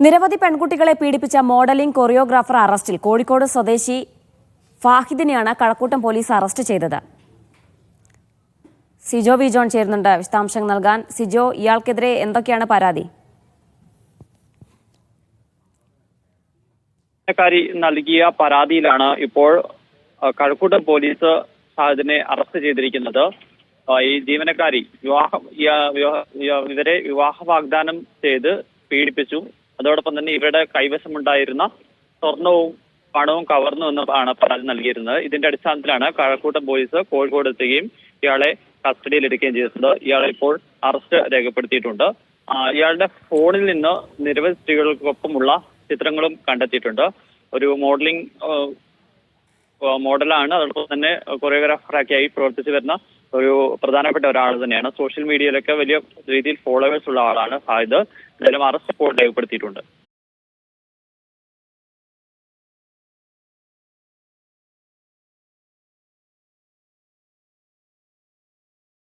നിരവധി പെൺകുട്ടികളെ പീഡിപ്പിച്ച മോഡലിംഗ് കൊറിയോഗ്രാഫർ അറസ്റ്റിൽ കോഴിക്കോട് സ്വദേശി ഫാഹിദിനെയാണ് കഴക്കൂട്ടം പോലീസ് അറസ്റ്റ് ചെയ്തത്. സിജോ വി ജോൺ ചേരുന്നുണ്ട്. വിശദാംശങ്ങൾ നൽകാൻ സിജോ ഇയാൾക്കെതിരെ എന്തൊക്കെയാണ് പരാതി? നൽകിയ പരാതിയിലാണ് ഇപ്പോൾ കഴക്കൂട്ടം പോലീസ് അതിനെ അറസ്റ്റ് ചെയ്തിരിക്കുന്നത്. ഈ ജീവനക്കാരി വിവാഹ- ഇവരെ വിവാഹ വാഗ്ദാനം ചെയ്ത് പീഡിപ്പിച്ചു. അതോടൊപ്പം തന്നെ ഇവരുടെ കൈവശമുണ്ടായിരുന്ന സ്വർണവും പണവും കവർന്നു എന്നാണ് പരാതി നൽകിയിരുന്നത്. ഇതിന്റെ അടിസ്ഥാനത്തിലാണ് കഴക്കൂട്ടം പോലീസ് കോഴിക്കോട് എത്തുകയും ഇയാളെ കസ്റ്റഡിയിൽ എടുക്കുകയും ചെയ്തിട്ടുണ്ട്. ഇയാളെ ഇപ്പോൾ അറസ്റ്റ് രേഖപ്പെടുത്തിയിട്ടുണ്ട്. ഇയാളുടെ ഫോണിൽ നിന്ന് നിരവധി സ്ത്രീകൾക്കൊപ്പമുള്ള ചിത്രങ്ങളും കണ്ടെത്തിയിട്ടുണ്ട്. ഒരു മോഡലിംഗ് മോഡലാണ്. അതോടൊപ്പം തന്നെ കൊറിയോഗ്രാഫറാക്കിയായി പ്രവർത്തിച്ചു വരുന്ന ഒരു പ്രധാനപ്പെട്ട ഒരാൾ തന്നെയാണ്. സോഷ്യൽ മീഡിയയിലൊക്കെ വലിയ രീതിയിൽ ഫോളോവേഴ്സ് ഉള്ള ആളാണ് ഫായിദ്. എന്തായാലും അറസ്റ്റ് ഇപ്പോൾ രേഖപ്പെടുത്തിയിട്ടുണ്ട്.